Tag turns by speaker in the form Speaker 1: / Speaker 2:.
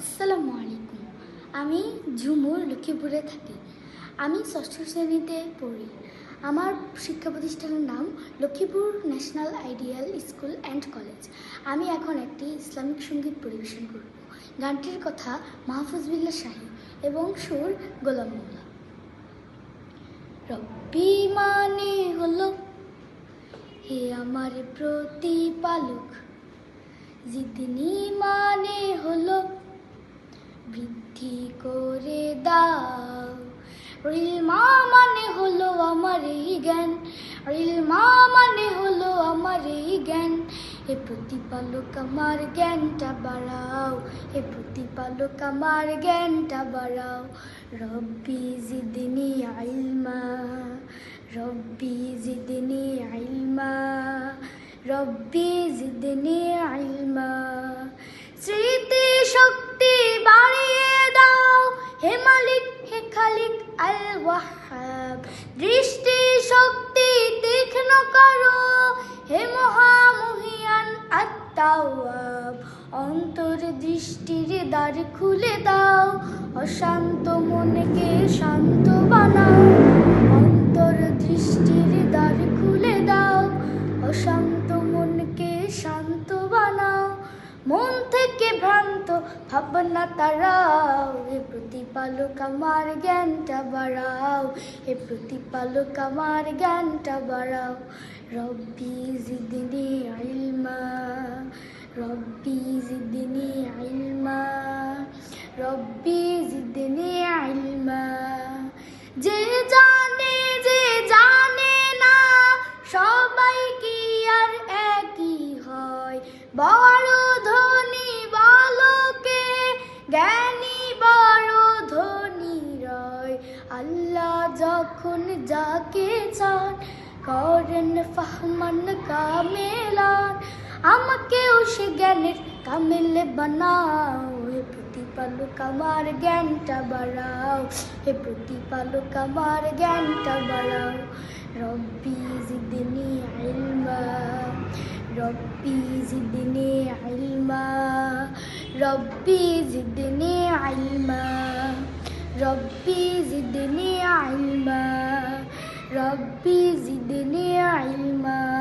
Speaker 1: আসসালামু আলাইকুম। আমি ঝুমুর লক্ষ্মীপুরে থাকি। আমি ষষ্ঠ শ্রেণীতে পড়ি। আমার শিক্ষা প্রতিষ্ঠানের নাম Lakshmipur national ideal school and college. আমি এখন একটি ইসলামিক সংগীত পরিবেশন করব। গানটির কথা মাহফুজ বিল্লা শাহী এবং সুর গোলাম রব্বি মানে হলো হে আমার প্রতিপালক। জিদনি মানে হলো দাও। রিলমা মানে হলো আমার এই জ্ঞান রিলমা মানে হলো আমার এই জ্ঞান। হে প্রতিপালক, আমার জ্ঞানটা বাড়াও। হে প্রতিপালক, আমার জ্ঞানটা বাড়াও। রব্বি জিদনি আইলমা। রব্বি জিদনি আইলমা। রব্বি জিদনি আইলমা। স্মৃতি শক্তি দৃষ্টি শক্তি তীক্ষ্ণ করো হে মহামহিয়ান আত্মাওয়াব। অন্তর দৃষ্টির দ্বার খুলে দাও, অশান্ত মনকে শান্ত বানাও। ভ্রান্ত ভাবনা তারাও হে প্রতিপালক আমার জ্ঞানটা বাড়াও হে প্রতিপালক আমার জ্ঞানটা বাড়াও রব্বি জিদনি ইলমা রব্বি জিদনি ইলমা রব্বি জিদনি ইলমা যে জানে যে জানে না, সবাই কি আর একই হয়? বড় আল্লাহ যখন যাকে চান করেন ফাহমান কামেলান। আমাকেও সে জ্ঞানের কামেল বানাও। হে প্রতিপালক, আমার জ্ঞানটা বাড়াও। হে প্রতিপালক, আমার জ্ঞানটা বাড়াও। রব্বি জিদনি আইলমা রব্বি জিদনি আইলমা রব্বি জিদনি ইলমা। রব্বি জিদনি ইলমা রব্বি জিদনি ইলমা